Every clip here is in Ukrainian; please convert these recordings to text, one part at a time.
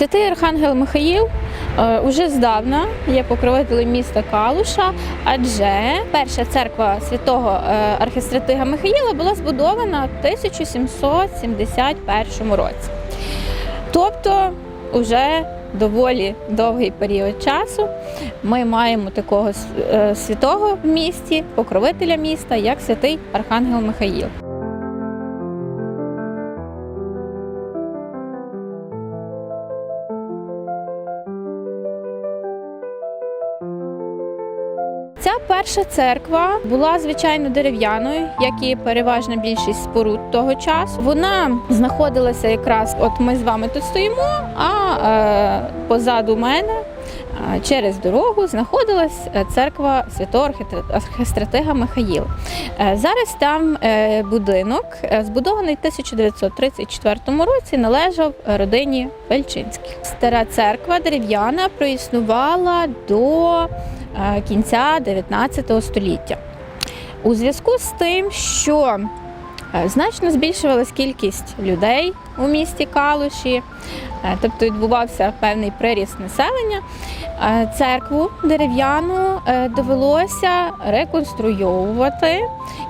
Святий Архангел Михаїл е, уже здавна є покровителем міста Калуша, адже перша церква святого е, архістратига Михаїла була збудована в 1771 році. Тобто, уже доволі довгий період часу ми маємо такого е, святого в місті, покровителя міста, як святий Архангел Михаїл. Ця перша церква була звичайно дерев'яною, як і переважна більшість споруд того часу. Вона знаходилася якраз, от ми з вами тут стоїмо, а е, позаду мене. Через дорогу знаходилась е, церква святого архистратига Михаїла. Е, Зараз там е, будинок, збудований в 1934 році, належав родині Вельчинських. Стара церква дерев'яна проіснувала до кінця 19 століття. У зв'язку з тим, що значно збільшувалась кількість людей у місті Калуші, е, тобто відбувався певний приріст населення, е, церкву дерев'яну е, довелося реконструйовувати,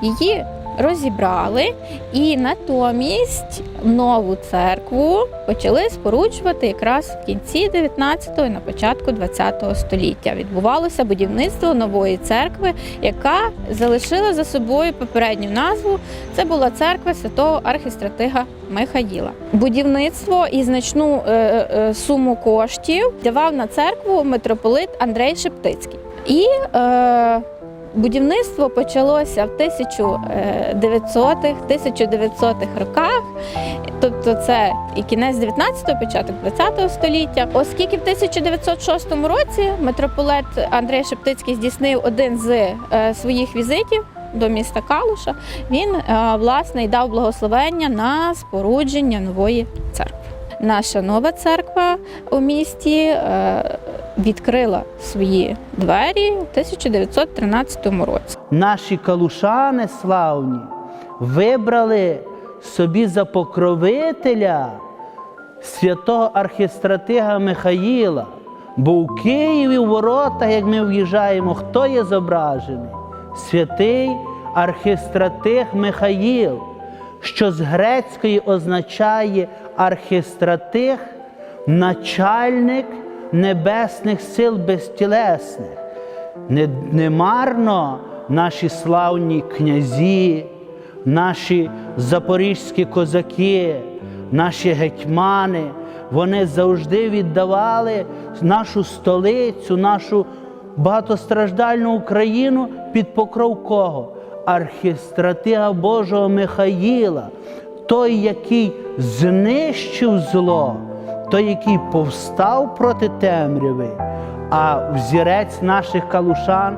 її розібрали, і натомість нову церкву почали споруджувати якраз в кінці 19-го і на початку 20-го століття. Відбувалося будівництво нової церкви, яка залишила за собою попередню назву. Це була церква святого архістратига Михаїла. Будівництво і значну е, е, суму коштів давав на церкву митрополит Андрей Шептицький. І е, Будівництво почалося в 1900-х, 1900-х роках, тобто це і кінець 19-го, початок 20-го століття. Оскільки в 1906 році митрополит Андрей Шептицький здійснив один з е, своїх візитів до міста Калуша, він е, власне й дав благословення на спорудження нової церкви. Наша нова церква у місті е, відкрила свої двері у 1913 році. Наші калушани славні вибрали собі за покровителя святого архістратига Михаїла. Бо у Києві в воротах, як ми в'їжджаємо, хто є зображений? Святий архістратиг Михаїл, що з грецької означає архістратиг, начальник небесних сил безтілесних. Не, не наші славні князі, наші запорізькі козаки, наші гетьмани, вони завжди віддавали нашу столицю, нашу багатостраждальну Україну під покров кого? Архістратига Божого Михаїла, той, який знищив зло, той, який повстав проти темряви, а взірець наших калушан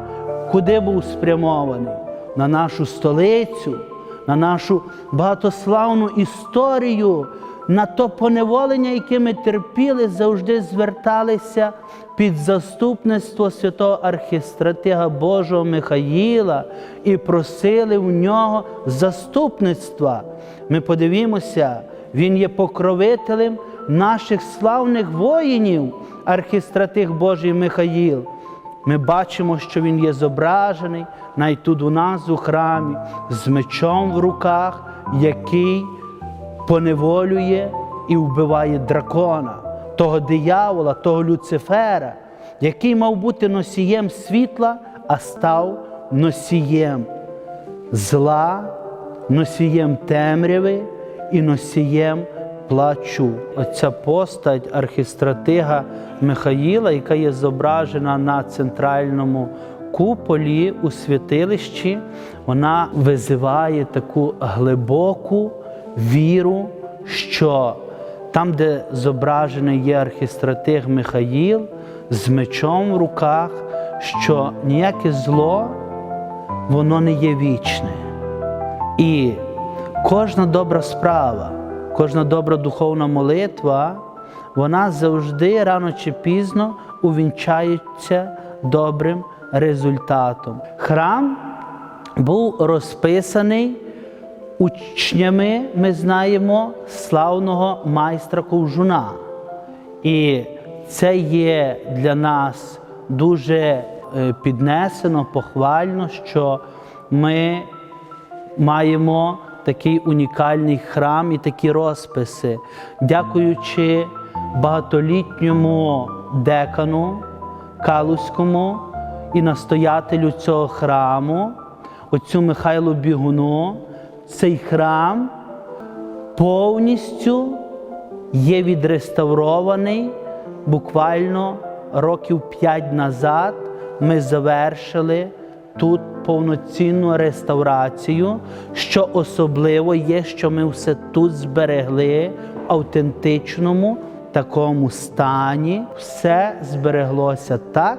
куди був спрямований? На нашу столицю, на нашу багатославну історію, на то поневолення, яке ми терпіли, завжди зверталися під заступництво святого архістратига Божого Михаїла і просили в нього заступництва. Ми подивімося, він є покровителем наших славних воїнів, архістратиг Божий Михаїл. Ми бачимо, що він є зображений навіть тут у нас у храмі з мечом в руках, який поневолює і вбиває дракона, того диявола, того Люцифера, який мав бути носієм світла, а став носієм зла, носієм темряви і носієм плачу. Оця постать архістратига Михаїла, яка є зображена на центральному куполі у святилищі, вона визиває таку глибоку віру, що там, де зображений є архістратиг Михаїл з мечом в руках, що ніяке зло воно не є вічне. І кожна добра справа, кожна добра духовна молитва, вона завжди рано чи пізно увінчається добрим результатом. Храм був розписаний учнями, ми знаємо, славного майстра Ковжуна. І це є для нас дуже е, піднесено, похвально, що ми маємо такий унікальний храм і такі розписи, дякуючи багатолітньому декану Калузькому і настоятелю цього храму, отцю Михайлу Бігуну, цей храм повністю є відреставрований. Буквально років п'ять назад ми завершили тут повноцінну реставрацію. Що особливо є, що ми все тут зберегли в автентичному такому стані. Все збереглося так,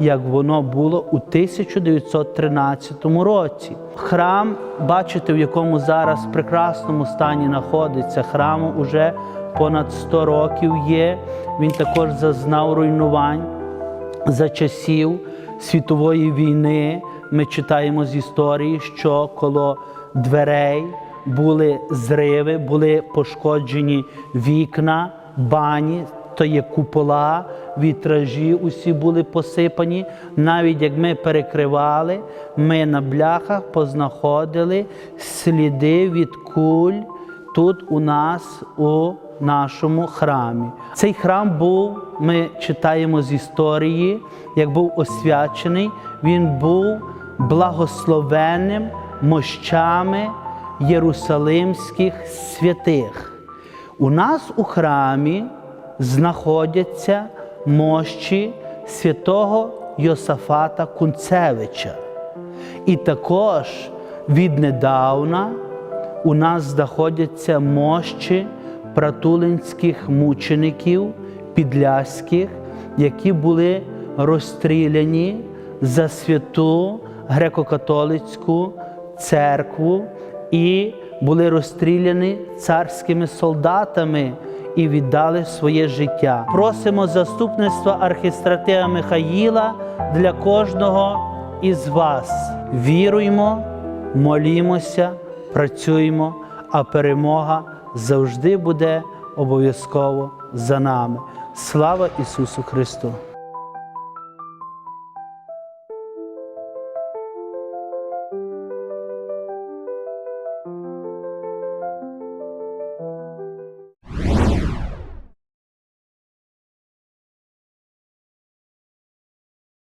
як воно було у 1913 році. Храм, бачите, в якому зараз прекрасному стані знаходиться. Храму уже понад 100 років є. Він також зазнав руйнувань за часів світової війни. Ми читаємо з історії, що коло дверей були зриви, були пошкоджені вікна, бані, то є купола, вітражі усі були посипані. Навіть як ми перекривали, ми на бляхах познаходили сліди від куль тут у нас у нашому храмі. Цей храм був, ми читаємо з історії, як був освячений, він був благословенним мощами єрусалимських святих. У нас у храмі знаходяться мощі святого Йосафата Кунцевича. І також віднедавна у нас знаходяться мощі пратулинських мучеників підляських, які були розстріляні за святу греко-католицьку церкву і були розстріляні царськими солдатами і віддали своє життя. Просимо заступництва архістратига Михаїла для кожного із вас. Віруємо, молімося, працюємо, а перемога завжди буде обов'язково за нами. Слава Ісусу Христу!